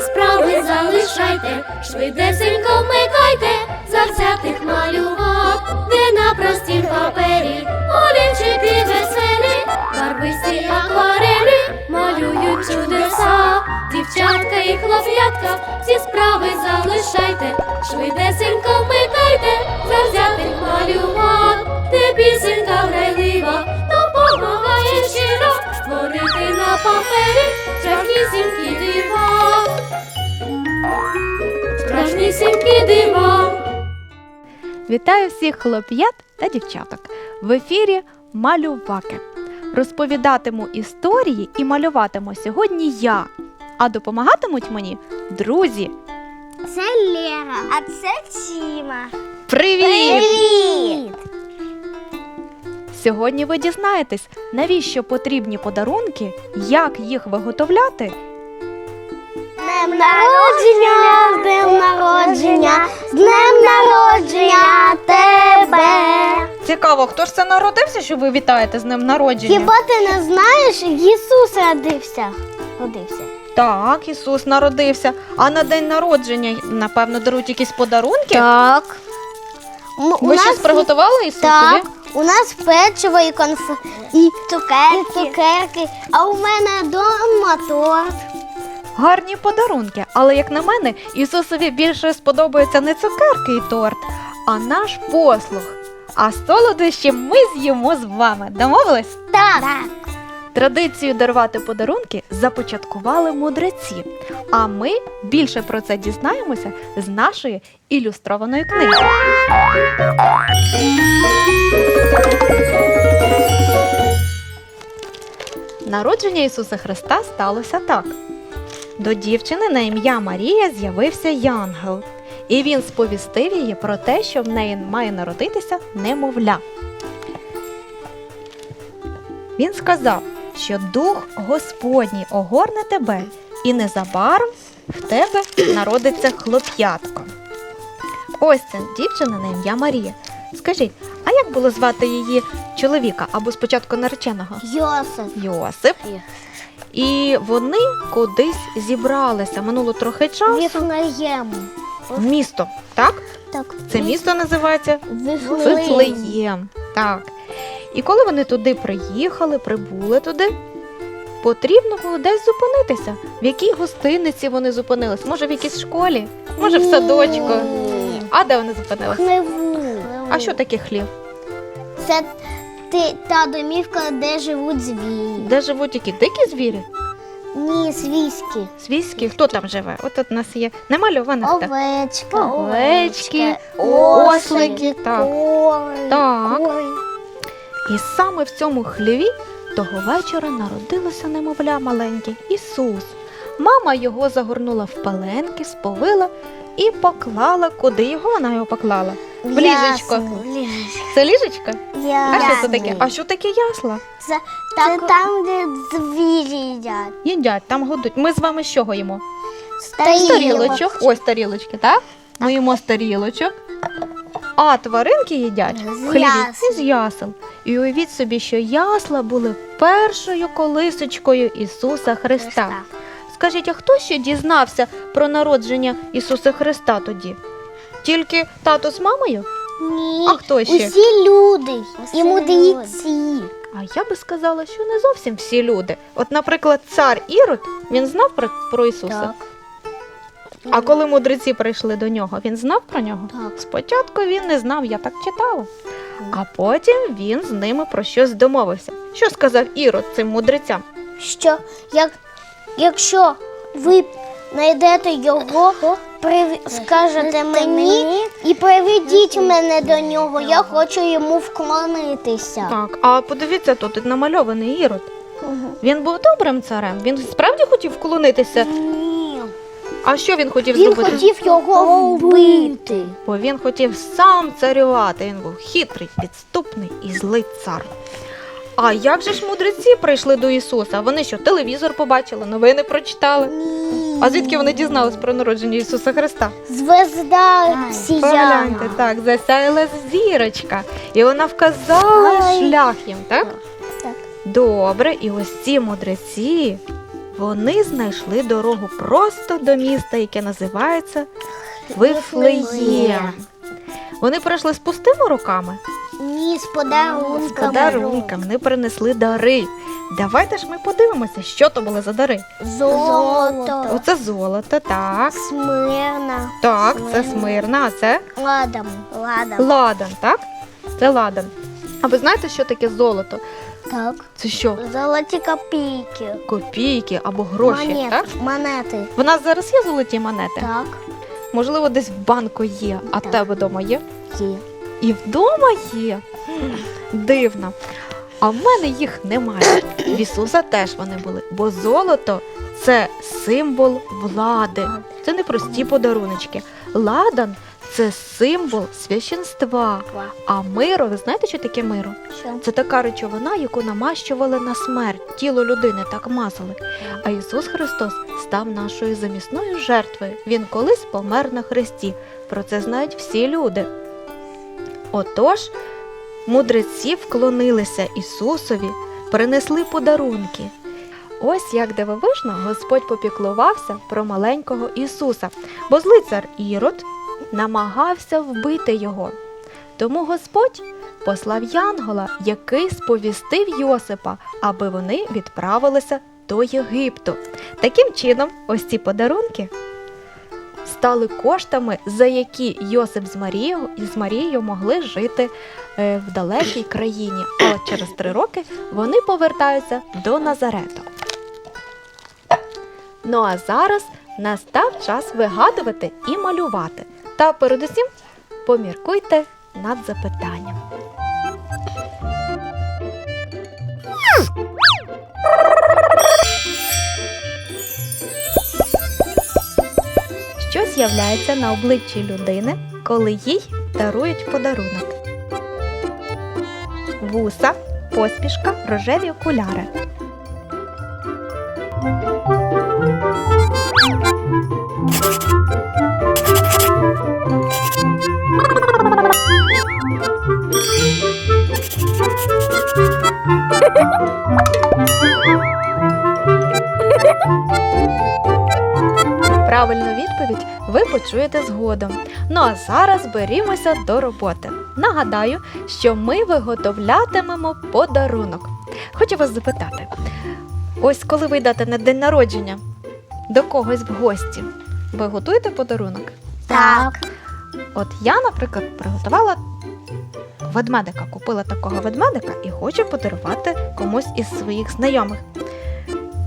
справи залишайте, швидесенько вмикайте, завзятих малював, де на простім папері, олівчики веселі, барвисті акварелі малюють чудеса, дівчатка і хлоп'ятка, всі справи залишайте, швидесенько вмикайте, завзятих малював, де пісенька грайлива, допомагає щиро створити на папері страшнісінькі дива. Страшнісінькі дива. Вітаю всіх хлоп'ят та дівчаток. В ефірі Малюваки. Розповідатиму історії і малюватиму сьогодні я. А допомагатимуть мені друзі. Це Лера, а це Тіма. Привіт! Привіт! Сьогодні ви дізнаєтесь, навіщо потрібні подарунки, як їх виготовляти. Днем народження, з днем народження, з днем народження тебе. Цікаво, хто ж це народився, що ви вітаєте з ним народження? Хіба ти не знаєш, Ісус родився? Родився. Так, Ісус народився. А на день народження, напевно, дарують якісь подарунки. Так. М- Ви щось приготували Ісусові? Так, у нас печиво і конф... і цукерки. і цукерки. А у мене вдома торт. Гарні подарунки, але як на мене, Ісусові більше сподобаються не цукерки і торт, а наш послуг. А солодощі ми з'їмо з вами. Домовились? Так. Традицію дарувати подарунки започаткували мудреці. А ми більше про це дізнаємося з нашої ілюстрованої книги. Народження Ісуса Христа сталося так. До дівчини на ім'я Марія з'явився янгел, і він сповістив її про те, що в неї має народитися немовля. Він сказав, що дух Господній огорне тебе, і незабаром в тебе народиться хлоп'ятко. Ось це дівчина на ім'я Марія. Скажіть, а як було звати її чоловіка або спочатку нареченого? Йосиф. Йосип. І вони кудись зібралися. Минуло трохи часу. Віфлеєм. в Місто, так? Так. Це місто називається Віфлеєм. Вифлеєм. Так. І коли вони туди приїхали, прибули туди, потрібно було десь зупинитися. В якій гостиниці вони зупинились? Може, в якійсь школі? Може, в садочку? А де вони зупинились? Хлеву. А що таке хлів? Це ти, та домівка, де живуть звірі. Де живуть які дикі звірі? Ні, свійські. Свійські? Хто там живе? От тут у нас є намальованих так. Овечка, Овечки, ослики, так. кори, Так. кори. І саме в цьому хліві того вечора народилося немовля маленьке Ісус. Мама його загорнула в паленки, сповила і поклала, куди його вона його поклала. В ліжечко. Ясно, ліжечко. Це ліжечко? А що це таке? А що таке ясла? Це, це там, де звірі їдять. Їдять, там годуть. Ми з вами з чого їмо? З тарілочок. Ось тарілочки, так? Ми їмо з тарілочок. А тваринки їдять З в хліві ясел. із ясел. І уявіть собі, що ясла були першою колисочкою Ісуса Христа. Скажіть, а хто ще дізнався про народження Ісуса Христа тоді? Тільки тато з мамою? Ні. А хто ще? Усі люди і мудреці. А я би сказала, що не зовсім всі люди. От, наприклад, цар Ірод, він знав про, про Ісуса. А коли мудреці прийшли до нього, він знав про нього? Так. Спочатку він не знав, я так читала. А потім він з ними про щось домовився. Що сказав Ірод цим мудрецям? що як, якщо ви знайдете його. Скажете мені і приведіть мене до нього. Я хочу йому вклонитися. Так, а подивіться, тут намальований Ірод. Він був добрим царем. Він справді хотів вклонитися. Ні. А що він хотів Він зробити? хотів його вбити. Бо він хотів сам царювати. Він був хитрий, підступний і злий цар. А як же ж мудреці прийшли до Ісуса? Вони що, телевізор побачили, новини прочитали? А звідки вони дізнались про народження Ісуса Христа? Звезда сіяла. Погляньте, так, засяяла зірочка, і вона вказала Ай. шлях їм, так? Так. Добре, і ось ці мудреці вони знайшли дорогу просто до міста, яке називається Вифлеєм. Вифлеєм. Вони прийшли з пустими руками, Ні, з з подарунками. подарунками, вони принесли дари. Давайте ж ми подивимося, що то були за дари. Золото. Оце золото, так. Смирна. Так, це Смирна. а це Ладом. Ладом. ладан, так? Це ладан. А ви знаєте, що таке золото? Так. Це що? Золоті копійки. Копійки або гроші, Монети. так? Монети. В нас зараз є золоті монети? Так. Можливо, десь в банку є, а в Так. тебе вдома є? Є. І вдома є. М, Дивно. А в мене їх немає. В Ісуса теж вони були, бо золото це символ влади. Це не прості подаруночки. Ладан це символ священства. А миро, ви знаєте, що таке миро? Що? Це така речовина, яку намащували на смерть, тіло людини так мазали. А Ісус Христос став нашою замісною жертвою. Він колись помер на хресті. Про це знають всі люди. Отож, мудреці вклонилися Ісусові, принесли подарунки. Ось як дивовижно Господь попіклувався про маленького Ісуса, бо злий цар Ірод намагався вбити його. Тому Господь послав Янгола, який сповістив Йосипа, аби вони відправилися до Єгипту. Таким чином, ось ці подарунки стали коштами, за які Йосип з Марією, з Марією могли жити е, в далекій країні. А через три роки вони повертаються до Назарету. Ну а зараз настав час вигадувати і малювати. Та передусім поміркуйте над запитанням. Що з'являється на обличчі людини, коли їй дарують подарунок? Вуса, посмішка, рожеві окуляри. Відповідь ви почуєте згодом. Ну а зараз берімося до роботи. Нагадаю, що ми виготовлятимемо подарунок. Хочу вас запитати: ось коли ви йдете на день народження до когось в гості, ви готуєте подарунок? Так. От я, наприклад, приготувала ведмедика, купила такого ведмедика і хочу подарувати комусь із своїх знайомих.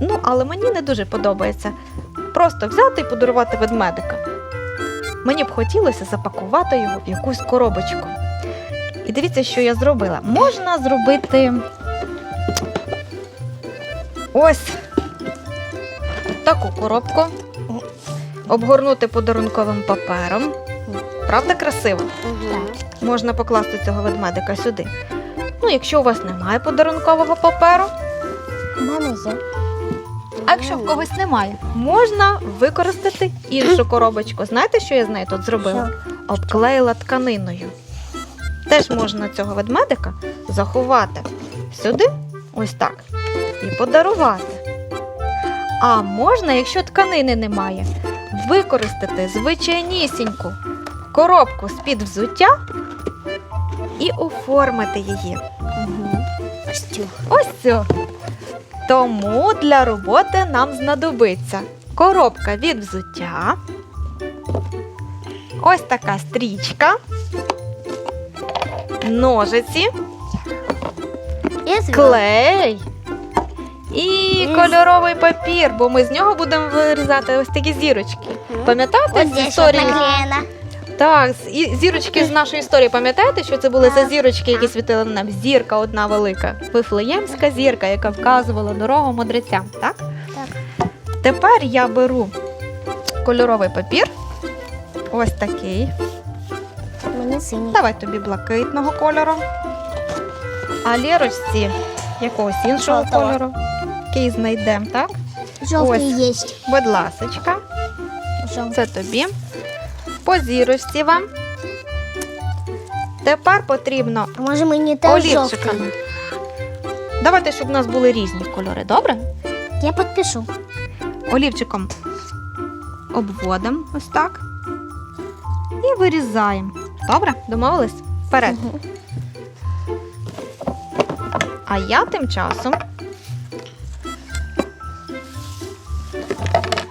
Ну, але мені не дуже подобається просто взяти і подарувати ведмедика. Мені б хотілося запакувати його в якусь коробочку. І дивіться, що я зробила. Можна зробити ось таку коробку, обгорнути подарунковим папером. Правда, красиво? Можна покласти цього ведмедика сюди. Ну, якщо у вас немає подарункового паперу, мене є. А якщо в когось немає, можна використати іншу коробочку. Знаєте, що я з нею тут зробила? Обклеїла тканиною. Теж можна цього ведмедика заховати сюди, ось так, і подарувати. А можна, якщо тканини немає, використати звичайнісіньку коробку з-під взуття і оформити її. Ось цю. Ось цю. Тому для роботи нам знадобиться коробка від взуття. Ось така стрічка. Ножиці, клей і кольоровий папір, бо ми з нього будемо вирізати ось такі зірочки. Пам'ятаєте Ось здесь історії? наклеєна. Так, з- і зірочки з нашої історії, пам'ятаєте, що це були за зірочки, які світили нам? Зірка одна велика. Вифлеємська зірка, яка вказувала дорогу мудрецям, так? Так. Тепер я беру кольоровий папір. Ось такий. Мені синій. Давай тобі блакитного кольору. А лірочці якогось іншого Жовтого. кольору. Який знайдемо, так? Жовтий є. Будь ласочка, Жовтий. це тобі. По зірочці вам. Тепер потрібно А може мені теж жовтий? олівчиками. Давайте, щоб у нас були різні кольори, добре? Я підпишу. олівчиком обводимо ось так. І вирізаємо. Добре, домовились? Вперед. А я тим часом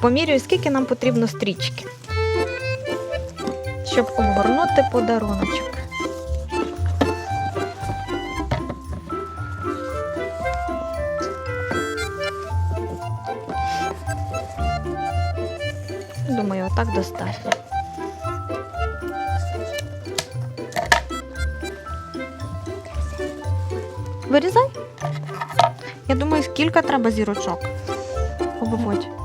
помірюю, скільки нам потрібно стрічки, щоб обгорнути подаруночок. Думаю, отак достатньо. Вирізай. Я думаю, скільки треба зірочок. Обводь.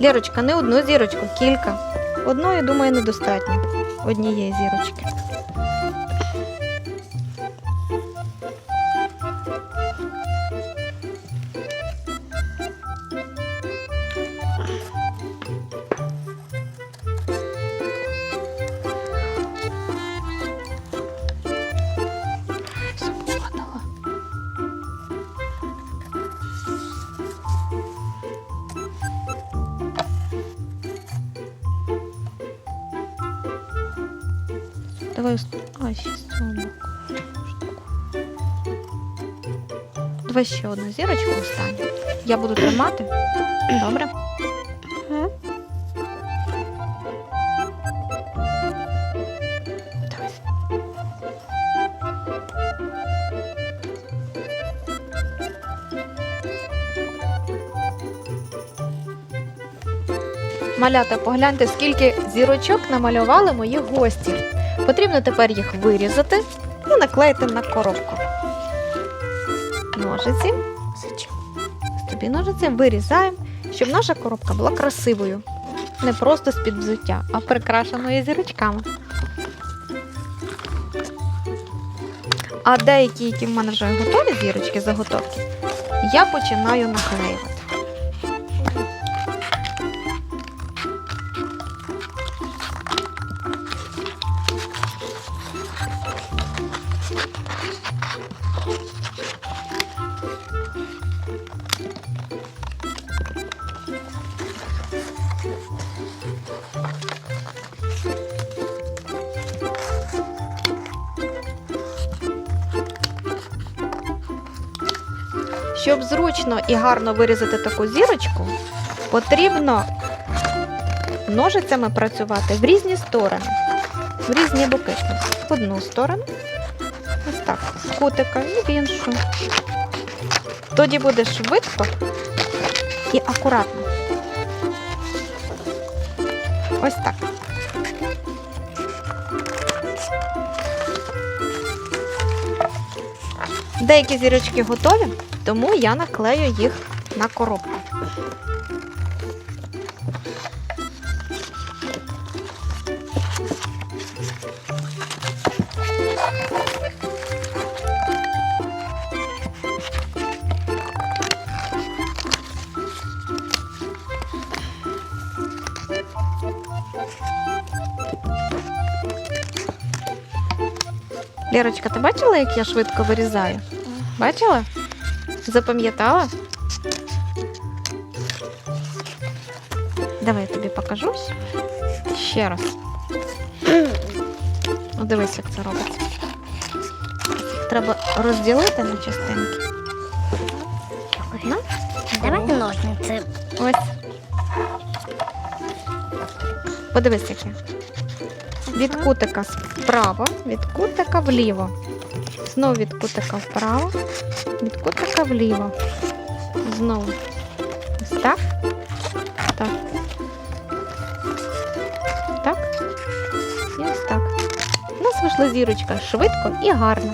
Лірочка, не одну зірочку, кілька. Одної, думаю, недостатньо. Однієї зірочки. Боку. штуку. Давай ще одну зірочку останню. Я буду тримати. Добре. Давай. Малята, погляньте, скільки зірочок намалювали мої гості. Потрібно тепер їх вирізати і наклеїти на коробку. Ножиці. Зачем? Тобі ножиці вирізаємо, щоб наша коробка була красивою. Не просто з-під взуття, а прикрашеною зірочками. А деякі, які в мене вже готові зірочки, заготовки, я починаю наклеювати. Щоб зручно і гарно вирізати таку зірочку, потрібно ножицями працювати в різні сторони, в різні боки. В одну сторону, ось так, з кутика і в іншу. Тоді буде швидко і акуратно. Ось так. Деякі зірочки готові, тому я наклею їх на коробку. Лерочка, ти бачила, як я швидко вирізаю? Бачила? Запам'ятала? Давай я тобі покажу ще раз. Ну, дивись, як це робиться. Треба розділити на частинки. Одна. Давайте ножницы. Ось. Подивись, яке. Від кутика справа, від кутика вліво. Знову від кутика вправо, від кутика вліво. Знову. Ось так. Так. Так. І ось так. У нас вийшла зірочка швидко і гарно.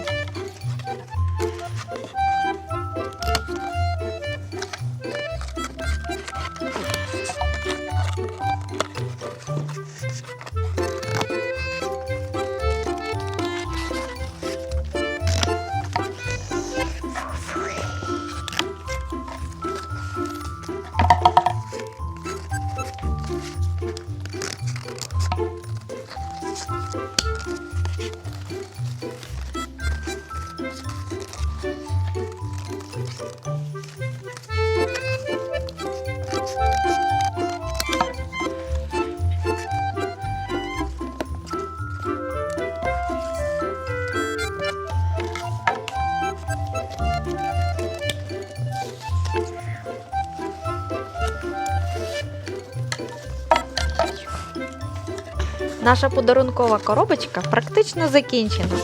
Наша подарункова коробочка практично закінчена.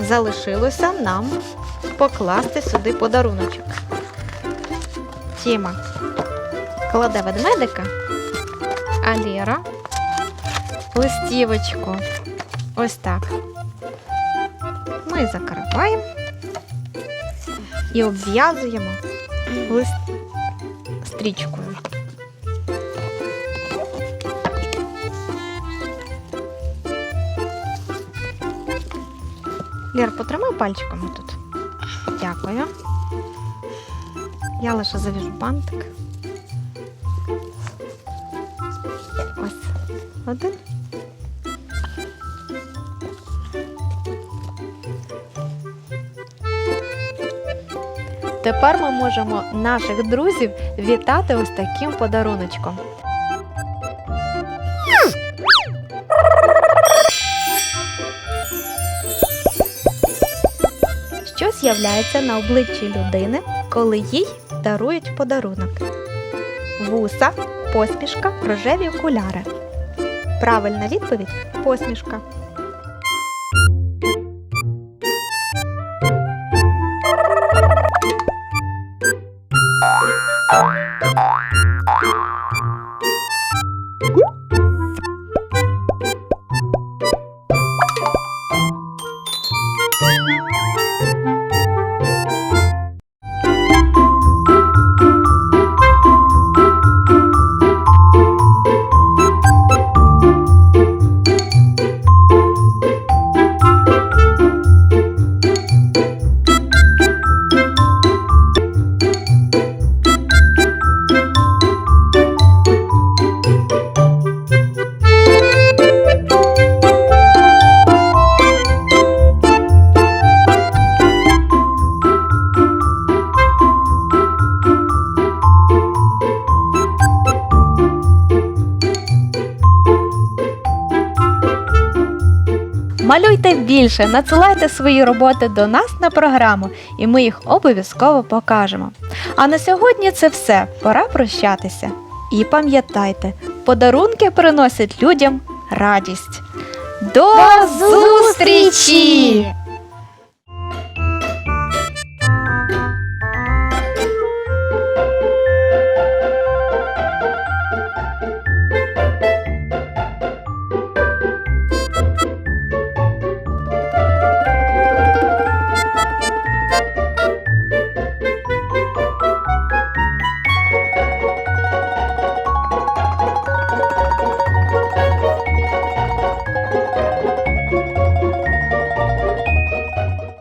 Залишилося нам покласти сюди подаруночок. Тіма кладе ведмедика, а Лєра листівочку. Ось так. Ми закриваємо і обв'язуємо лист стрічкою. Лєр, потримай пальчиками тут. Дякую. Я лише завіжу бантик. Ось один. Тепер ми можемо наших друзів вітати ось таким подаруночком. З'являється на обличчі людини, коли їй дарують подарунок? Вуса, посмішка, рожеві окуляри. Правильна відповідь посмішка. Більше, надсилайте свої роботи до нас на програму, і ми їх обов'язково покажемо. А на сьогодні це все. Пора прощатися. І пам'ятайте, подарунки приносять людям радість. До, зустрічі!